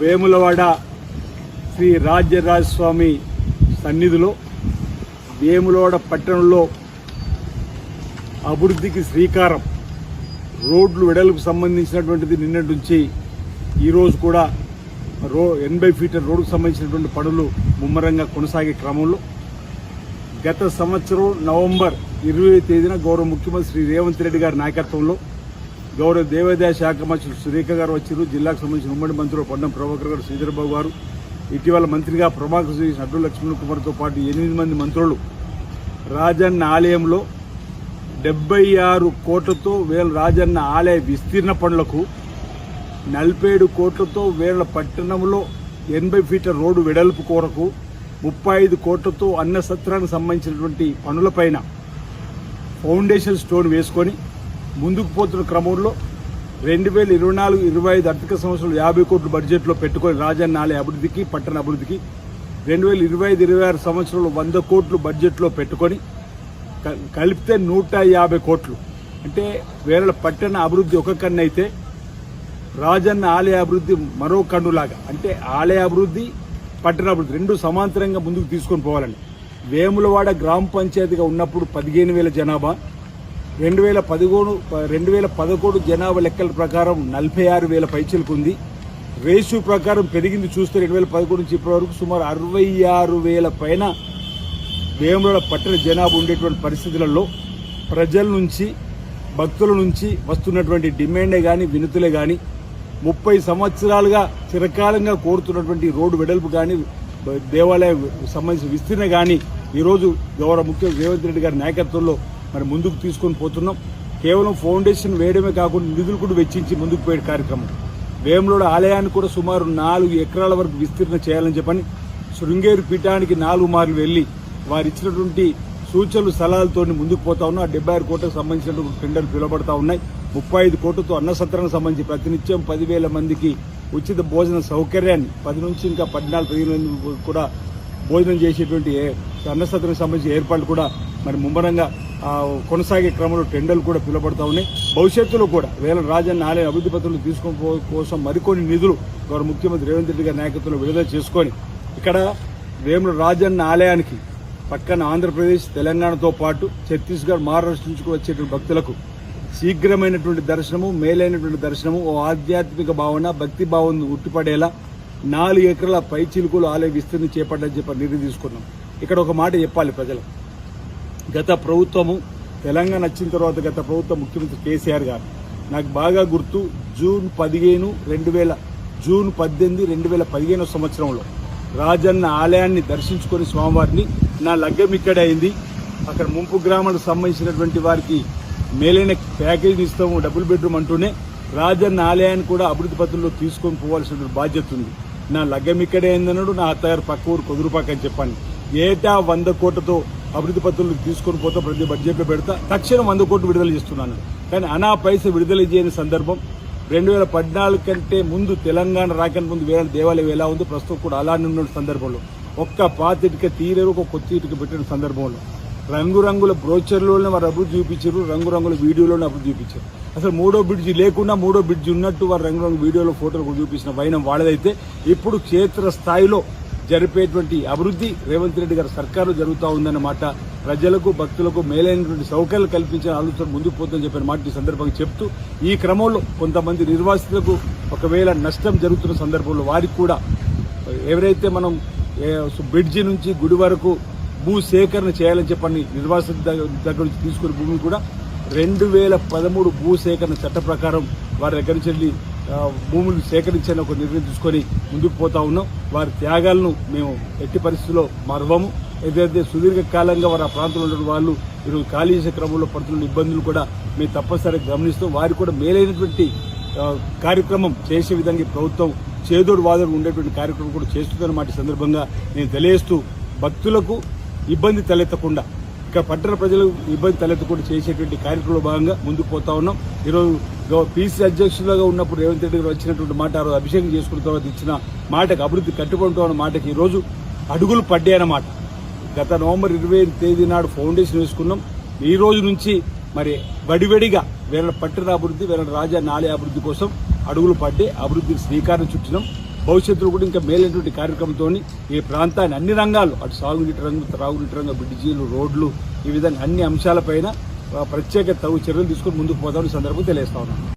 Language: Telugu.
వేములవాడ శ్రీ రాజ్యరాజస్వామి సన్నిధిలో వేములవాడ పట్టణంలో అభివృద్ధికి శ్రీకారం రోడ్లు వెడల్పు సంబంధించినటువంటిది నిన్నటి నుంచి ఈరోజు కూడా రో ఎనభై ఫీట్ల రోడ్డుకు సంబంధించినటువంటి పనులు ముమ్మరంగా కొనసాగే క్రమంలో. గత సంవత్సరం నవంబర్ ఇరవై తేదీన గౌరవ ముఖ్యమంత్రి శ్రీ రేవంత్ రెడ్డి గారి నాయకత్వంలో గౌరవ దేవాదాయ శాఖ మంత్రి సురేఖ గారు వచ్చారు జిల్లాకు సంబంధించిన ఉమ్మడి మంత్రులు పొన్నం ప్రభాకర్ గారు శ్రీధరబాబు గారు. ఇటీవల మంత్రిగా ప్రభాకర్ శ్రీ అడ్డు లక్ష్మణ్ కుమార్తో పాటు ఎనిమిది మంది మంత్రులు. రాజన్న ఆలయంలో డెబ్బై ఆరు కోట్లతో వేల రాజన్న ఆలయ విస్తీర్ణ పనులకు నలభై ఏడు కోట్లతో వేల పట్టణంలో ఎనభై ఫీట్ల రోడ్డు వెడల్పు కొరకు ముప్పై ఐదు కోట్లతో అన్న సత్రానికి సంబంధించినటువంటి పనులపైన ఫౌండేషన్ స్టోన్ వేసుకొని ముందుకు పోతున్న క్రమంలో రెండు వేల ఇరవై నాలుగు ఇరవై ఐదు ఆర్థిక సంవత్సరాలు యాభై కోట్ల బడ్జెట్లో పెట్టుకొని రాజన్న ఆలయ అభివృద్ధికి పట్టణ అభివృద్ధికి రెండు వేల ఇరవై ఐదు ఇరవై ఆరు సంవత్సరంలో వంద కోట్లు బడ్జెట్లో పెట్టుకొని క- కలిపితే నూట యాభై కోట్లు. అంటే వేరే పట్టణ అభివృద్ధి ఒక కన్ను అయితే రాజన్న ఆలయ అభివృద్ధి మరో కన్నులాగా. అంటే ఆలయ అభివృద్ధి పట్టణ అభివృద్ధి రెండు సమాంతరంగా ముందుకు తీసుకొని పోవాలండి. వేములవాడ గ్రామ పంచాయతీగా ఉన్నప్పుడు పదిహేను వేల జనాభా రెండు వేల పదిహేను రెండు వేల పదకొండు జనాభా లెక్కల ప్రకారం నలభై ఆరు వేల పైచలకు ఉంది రేషియో ప్రకారం పెరిగింది చూస్తే రెండు వేల పదకొండు నుంచి ఇప్పటి వరకు సుమారు అరవై ఆరు వేల పైన వేములవాడ పట్టణ జనాభా ఉండేటువంటి పరిస్థితులలో ప్రజల నుంచి భక్తుల నుంచి వస్తున్నటువంటి డిమాండే కానీ వినతులే కానీ ముప్పై సంవత్సరాలుగా చిరకాలంగా కోరుతున్నటువంటి రోడ్డు వెడల్పు కానీ దేవాలయ సంబంధించిన విస్తీర్ణ కానీ ఈరోజు గౌరవ ముఖ్య రేవంత్ రెడ్డి గారి నాయకత్వంలో మరి ముందుకు తీసుకొని పోతున్నాం. కేవలం ఫౌండేషన్ వేయడమే కాకుండా నిధులు కూడా వెచ్చించి ముందుకు పోయే కార్యక్రమం. వేములోడ ఆలయాన్ని కూడా సుమారు నాలుగు ఎకరాల వరకు విస్తీర్ణ చేయాలని చెప్పని శృంగేరి పీఠానికి నాలుగు మార్లు వెళ్ళి వారు ఇచ్చినటువంటి సూచనలు సలహాలతో ముందుకు పోతా ఉన్నాం. ఆ డెబ్బై ఆరు కోట్లకు సంబంధించినటువంటి టెండర్లు పిలువబడతా ఉన్నాయి. ముప్పై ఐదు కోట్లతో అన్న సంబంధించి ప్రతినిత్యం పదివేల మందికి ఉచిత భోజన సౌకర్యాన్ని పది నుంచి ఇంకా పద్నాలుగు పదిహేను మంది కూడా భోజనం చేసేటువంటి ఏ- సంబంధించిన ఏర్పాట్లు కూడా మరి ముమ్మరంగా కొనసాగే క్రమంలో టెండర్లు కూడా పిలువబడతా ఉన్నాయి. భవిష్యత్తులో కూడా వేల రాజన్న ఆలయ అభివృద్ధి పత్రులు తీసుకొని కోసం మరికొన్ని నిధులు గౌరవ ముఖ్యమంత్రి రేవంత్ రెడ్డి గారి నాయకత్వంలో విడుదల చేసుకొని ఇక్కడ వేముల రాజన్న ఆలయానికి పక్కన ఆంధ్రప్రదేశ్ తెలంగాణతో పాటు ఛత్తీస్గఢ్ మహారాష్ట్ర నుంచి వచ్చేటువంటి భక్తులకు శీఘ్రమైనటువంటి దర్శనము మేలైనటువంటి దర్శనము ఓ ఆధ్యాత్మిక భావన భక్తి భావన ఉట్టిపడేలా నాలుగు ఎకరాల పైచిలుకులు ఆలయ విస్తీర్ణం చేపట్టని చెప్పి నిర్ణయం తీసుకున్నాం. ఇక్కడ ఒక మాట చెప్పాలి ప్రజలు గత ప్రభుత్వము తెలంగాణ వచ్చిన తర్వాత గత ప్రభుత్వం ముఖ్యమంత్రి కేసీఆర్ గారు. నాకు బాగా గుర్తు జూన్ పదిహేను రెండు వేల జూన్ పద్దెనిమిది రెండు వేల పదిహేను సంవత్సరంలో రాజన్న ఆలయాన్ని దర్శించుకొని స్వామివారిని నా లగ్గం ఇక్కడ అయింది. అక్కడ ముంపు గ్రామాలకు సంబంధించినటువంటి వారికి మేలైన ప్యాకేజీ ఇస్తాము డబుల్ బెడ్రూమ్ అంటూనే రాజన్న ఆలయాన్ని కూడా అభివృద్ధి పత్రంలో తీసుకొని పోవాల్సిన బాధ్యత ఉంది. నా లగ్గం ఇక్కడే అయిందన్నాడు నా అత్తగారు పక్క ఊరు కొదురుపాక అని చెప్పాను. ఏటా వంద కోట్లతో అభివృద్ధి పత్రులు తీసుకొని పోతా ప్రతి బడ్జెట్లో పెడతా. తక్షణం వంద కోట్లు విడుదల చేస్తున్నాను. కానీ అనా పైస విడుదల చేయని సందర్భం రెండు వేల పద్నాలుగు కంటే ముందు తెలంగాణ రాకని ముందు వేరే దేవాలయం ఎలా ఉందో? ప్రస్తుతం కూడా అలానే ఉన్న సందర్భంలో. ఒక్క పాత ఇటుక తీరేరు ఒక కొత్త ఇటుక పెట్టిన సందర్భంలో. రంగురంగుల బ్రోచర్లోనే వారు అభివృద్ధి చూపించారు రంగురంగుల వీడియోలోనే అభివృద్ధి చూపించారు. అసలు మూడో బ్రిడ్జి లేకుండా మూడో బ్రిడ్జి ఉన్నట్టు వారు రంగురంగు వీడియోలో ఫోటోలు కూడా చూపించిన వైనం వాళ్ళదైతే. ఇప్పుడు క్షేత్ర స్థాయిలో జరిపేటువంటి అభివృద్ధి రేవంత్ రెడ్డి గారి సర్కారు జరుగుతూ ఉందన్నమాట ప్రజలకు భక్తులకు మేలైనటువంటి సౌకర్యాలు కల్పించిన ఆలోచన ముందుకు పోతుందని చెప్పిన మాట ఈ సందర్భంగా చెప్తూ ఈ క్రమంలో కొంతమంది నిర్వాసితులకు ఒకవేళ నష్టం జరుగుతున్న సందర్భంలో వారికి కూడా ఎవరైతే మనం బ్రిడ్జి నుంచి గుడి వరకు భూ సేకరణ చేయాలని చెప్పని నిర్వాసిత దగ్గర దగ్గర నుంచి తీసుకున్న భూమిని కూడా రెండు వేల పదమూడు భూ సేకరణ చట్ట ప్రకారం వారి దగ్గర నుంచి వెళ్ళి భూములు సేకరించాలని ఒక నిర్ణయం తీసుకొని ముందుకు పోతా ఉన్నాం. వారి త్యాగాలను మేము ఎట్టి పరిస్థితుల్లో మరవము. ఏదైతే సుదీర్ఘ కాలంగా వారు ఆ ప్రాంతంలో ఉన్న వాళ్ళు ఈరోజు ఖాళీ చేసే క్రమంలో పడుతున్న ఇబ్బందులు కూడా మేము తప్పనిసరిగా గమనిస్తాం. వారికి కూడా మేలైనటువంటి కార్యక్రమం చేసే విధంగా ప్రభుత్వం చేదోడు వాదోడు ఉండేటువంటి కార్యక్రమం కూడా చేస్తుందన్నమాట ఈ సందర్భంగా నేను తెలియజేస్తూ భక్తులకు ఇబ్బంది తలెత్తకుండా ఇక్కడ పట్టణ ప్రజలు ఇబ్బంది తలెత్తకుండా చేసేటువంటి కార్యక్రమంలో భాగంగా ముందుకు పోతా ఉన్నాం. ఈరోజు పీసీ అధ్యక్షులుగా ఉన్నప్పుడు రేవంత్ రెడ్డి గారు వచ్చినటువంటి మాట ఆ రోజు అభిషేకం చేసుకున్న తర్వాత ఇచ్చిన మాటకు అభివృద్ధి కట్టుకుంటూ అన్న మాటకి ఈరోజు అడుగులు పడ్డాయన్నమాట గత నవంబర్ ఇరవై తేదీ నాడు ఫౌండేషన్ వేసుకున్నాం. ఈ రోజు నుంచి మరి వడివడిగా వేరే పట్టణ అభివృద్ధి వేరే రాజా నాలే అభివృద్ధి కోసం అడుగులు పడ్డి అభివృద్ధికి శ్రీకారం చుట్టినాం. భవిష్యత్తులో కూడా ఇంకా మేలైనటువంటి కార్యక్రమంతో ఈ ప్రాంతాన్ని అన్ని రంగాలు అటు సాగునీటి రంగం త్రాగునీటి రంగం బ్రిడ్జీలు రోడ్లు ఈ విధంగా అన్ని అంశాలపైన ప్రత్యేక తగు చర్యలు తీసుకొని ముందుకు పోతామని సందర్భం తెలియజేస్తా ఉన్నాను.